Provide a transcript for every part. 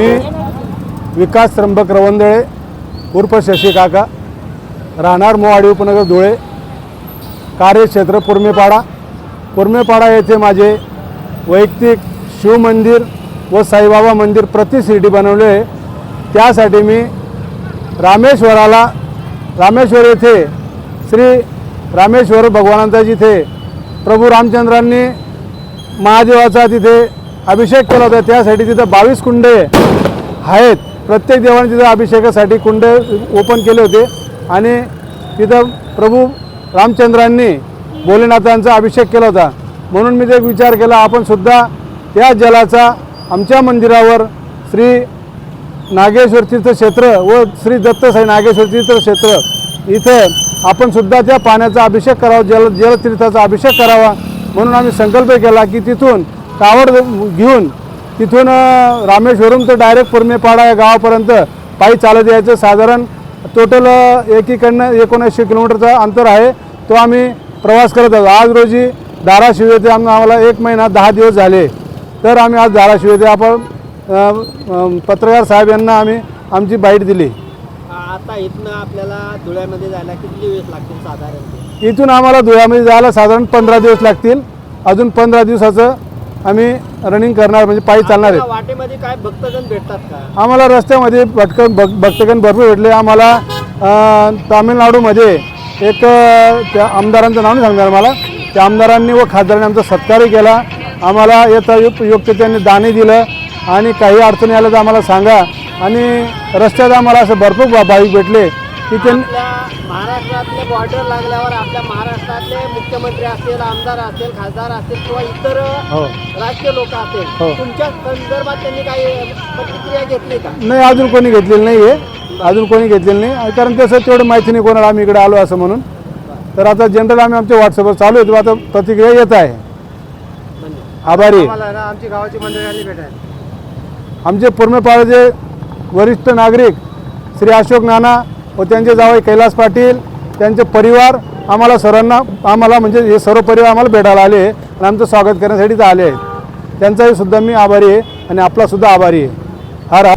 मी विकास त्र्यंबक रवंदळे उर्फ शशी काका राहणार मोहाडी उपनगर धुळे कार्यक्षेत्र पुरमेपाडा. पुरमेपाडा येथे माझे वैयक्तिक शिवमंदिर व साईबाबा मंदिर प्रति बनवले आहे. त्यासाठी मी रामेश्वराला रामेश्वर येथे श्री रामेश्वर भगवानांचा जिथे प्रभू रामचंद्रांनी महादेवाचा तिथे अभिषेक केला होता. त्यासाठी तिथं बावीस कुंडे आहेत. प्रत्येक देवाने तिथं अभिषेकासाठी कुंडे ओपन केले होते. आणि तिथं प्रभू रामचंद्रांनी भोलेनाथांचा अभिषेक केला होता. म्हणून मी ते विचार केला आपणसुद्धा त्या जलाचा आमच्या मंदिरावर श्री नागेश्वर तीर्थक्षेत्र व श्री दत्तसाई नागेश्वर तीर्थक्षेत्र इथे आपण सुद्धा त्या पाण्याचा अभिषेक करावा जल जलतीर्थाचा अभिषेक करावा. म्हणून आम्ही संकल्प केला की तिथून कावड घेऊन तिथून रामेश्वरम तर डायरेक्ट पुरमेपाडा या गावापर्यंत पायी चालत यायचं. साधारण टोटल एकीकडनं एकोणऐंशी किलोमीटरचा अंतर आहे. तो आम्ही प्रवास करत आहोत आज रोजी धाराशिव येथे आम- आम्हाला एक महिना दहा दिवस झाले. तर आम्ही आज धाराशिव येथे आपण पत्रकार साहेब यांना आम्ही आमची बाईट दिली. आता इथनं आपल्याला धुळ्यामध्ये जायला किती दिवस लागतील साधारण? इथून आम्हाला धुळ्यामध्ये जायला साधारण पंधरा दिवस लागतील. अजून पंधरा दिवसाचं आम्ही रनिंग करणार म्हणजे पायी चालणार आहे वाटेमध्ये काय भक्तजण भेटतात का? आम्हाला रस्त्यामध्ये भटकन भक भक्तगण भरपूर भेटले. आम्हाला तामिळनाडूमध्ये एक त्या आमदारांचं नाव नाही सांगणार मला. त्या आमदारांनी व खासदारांनी आमचा सत्कारही केला. आम्हाला येता युक्त योग्य त्यांनी दाणे दिलं. आणि काही अडचणी आल्या तर आम्हाला सांगा. आणि रस्त्यात आम्हाला असं भरपूर भाविक भेटले. त्यांनी आपल्या महाराष्ट्रातले बॉर्डर लागल्यावर आपल्या महाराष्ट्रातले मुख्यमंत्री असतील आमदार असतील खासदार असतील किंवा इतर हो. राजकीय लोक असतील हो. तुमच्या संदर्भात त्यांनी काही प्रतिक्रिया घेतली का? नाही अजून कोणी घेतलेलं नाही आहे अजून कोणी घेतलेलं नाही. कारण तसं तेवढं माहिती नाही कोणाला आम्ही इकडे आलो असं म्हणून. तर आता जनरल आम्ही आमच्या व्हॉट्सअपवर चालू होतो आता प्रतिक्रिया येत आहे. आभारी. आहे. आम्हाला ना आमची गावाची मंडळी आली भेटायला. आमचे पुरमेपाड्याचे वरिष्ठ नागरिक श्री अशोक नाना व त्यांचे जावई कैलास पाटील त्यांचे परिवार आम्हाला सर्वांना आम्हाला म्हणजे हे सर्व परिवार आम्हाला भेटायला आले आणि आमचं स्वागत करण्यासाठी आले आहेत. त्यांचाही सुद्धा मी आभारी आहे आणि आपलासुद्धा आभारी आहे. हर रा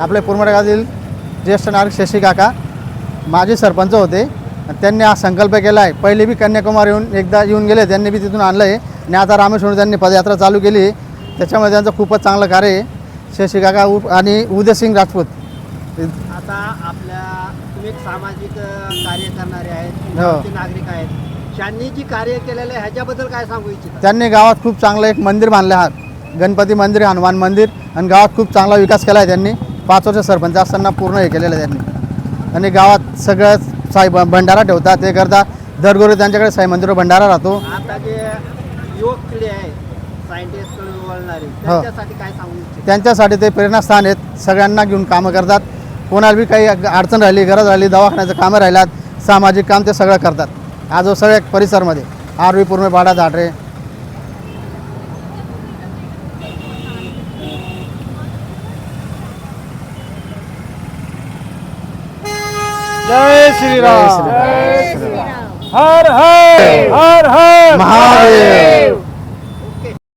आपले पुरमडगातील ज्येष्ठ नागरिक शशी काका माजी सरपंच होते. आणि त्यांनी हा संकल्प केला आहे. पहिले बी कन्याकुमारी येऊन एकदा येऊन गेले त्यांनी बी तिथून आणलं आहे. आणि आता रामेश्वर त्यांनी पदयात्रा चालू केली त्याच्यामुळे त्यांचं खूपच चांगलं कार्य आहे. शशी काका उ- आणि उदयसिंग राजपूत. आता आपल्या तुम्ही एक सामाजिक कार्य करणारे आहेत हो. गावाचे नागरिक आहेत. त्यांनी जी कार्य केलेलं आहे ह्याच्याबद्दल काय सांगू इच्छिता? त्यांनी गावात खूप चांगलं एक मंदिर बांधलं आहे. गणपती मंदिर हनुमान मंदिर आणि गावात खूप चांगला विकास केला आहे त्यांनी. पाच वर्ष सरपंच असताना पूर्ण हे केलेलं आहे त्यांनी. आणि गावात सगळं साई भ- भंडारा ठेवतात ते करतात. दरगोरी त्यांच्याकडे साई मंदिर भंडारा राहतो. आता जे युवक पिढी आहे सायंटिस्टकडे वळणारी हो. त्यांच्यासाठी काय सांगू इच्छिता? त्यांच्यासाठी ते प्रेरणास्थान आहेत. सगळ्यांना घेऊन कामं करतात. कोणाला बी काही अडचण राहिली गरज राहिली दवाखान्याचं कामं राहिल्यात सामाजिक काम ते सगळं करतात. आज सगळ्या परिसरमध्ये आरवी पूर्ण पाडा धाटरे जय श्रीराम. हर हर हर हर. महादेव.